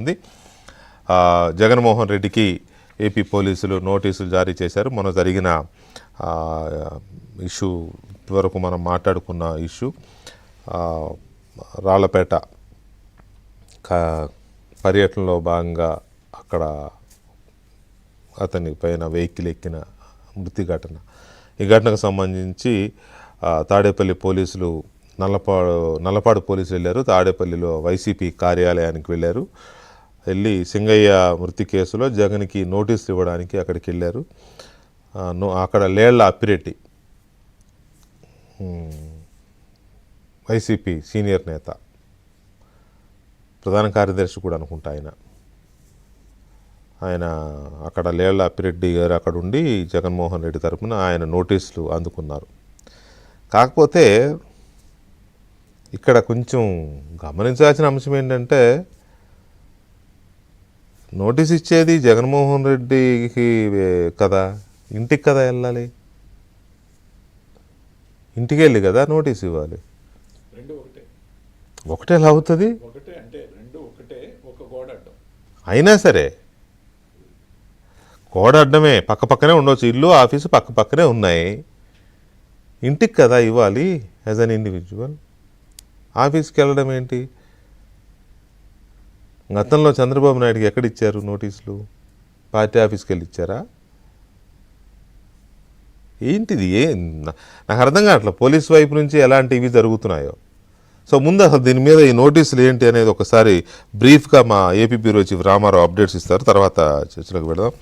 ఉంది. జగన్మోహన్ రెడ్డికి ఏపీ పోలీసులు నోటీసులు జారీ చేశారు. మొన్న జరిగిన ఇష్యూ వరకు మనం మాట్లాడుకున్న ఇష్యూ రాళ్ళపేట పర్యటనలో భాగంగా అక్కడ అతని పైన వెహికల్ ఎక్కిన మృతి ఘటన. ఈ ఘటనకు సంబంధించి తాడేపల్లి పోలీసులు నల్లపాడు నల్లపాడు పోలీసులు వెళ్ళారు. తాడేపల్లిలో వైసీపీ కార్యాలయానికి వెళ్ళారు. వెళ్ళి సింగయ్య మృతి కేసులో జగన్కి నోటీసులు ఇవ్వడానికి అక్కడికి వెళ్ళారు. అక్కడ లేళ్ళ అప్పిరెడ్డి. వైసీపీ సీనియర్ నేత. ప్రధాన కార్యదర్శి కూడా అనుకుంటా ఆయన. ఆయన అక్కడ లేళ్ళ అప్పిరెడ్డి గారు అక్కడ ఉండి జగన్మోహన్ రెడ్డి తరపున ఆయన నోటీసులు అందుకున్నారు. కాకపోతే ఇక్కడ కొంచెం గమనించాల్సిన అంశం ఏంటంటే నోటీస్ ఇచ్చేది జగన్మోహన్ రెడ్డికి కదా? ఇంటికి కదా వెళ్ళాలి? ఇంటికి వెళ్ళి కదా నోటీస్ ఇవ్వాలి? ఒకటే. ఎలా అవుతుంది? అయినా సరే గోడ అడ్డమే పక్క పక్కనే ఉండొచ్చు. ఇల్లు ఆఫీసు పక్క పక్కనే ఉన్నాయి. ఇంటికి కదా ఇవ్వాలి యాజ్ అన్ ఇండివిజువల్ ఆఫీస్కి వెళ్ళడం ఏంటి? గతంలో చంద్రబాబు నాయుడుకి ఎక్కడ ఇచ్చారు నోటీసులు? పార్టీ ఆఫీస్కి వెళ్ళి ఇచ్చారా ఏంటిది? ఏ నాకు అర్థం కావట్లేదు పోలీస్ వైపు నుంచి ఎలాంటివి జరుగుతున్నాయో. సో ముందు అసలు దీని మీద ఈ నోటీసులు ఏంటి అనేది ఒకసారి బ్రీఫ్గా మా AP bureau chief Ramarao updates ఇస్తారు. తర్వాత చర్చలోకి వెళదాం.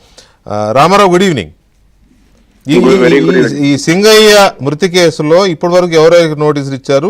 Ramarao good evening. ఈ సింగయ్య మృతి కేసులో ఇప్పటి వరకు ఎవరెవరికి నోటీసులు ఇచ్చారు?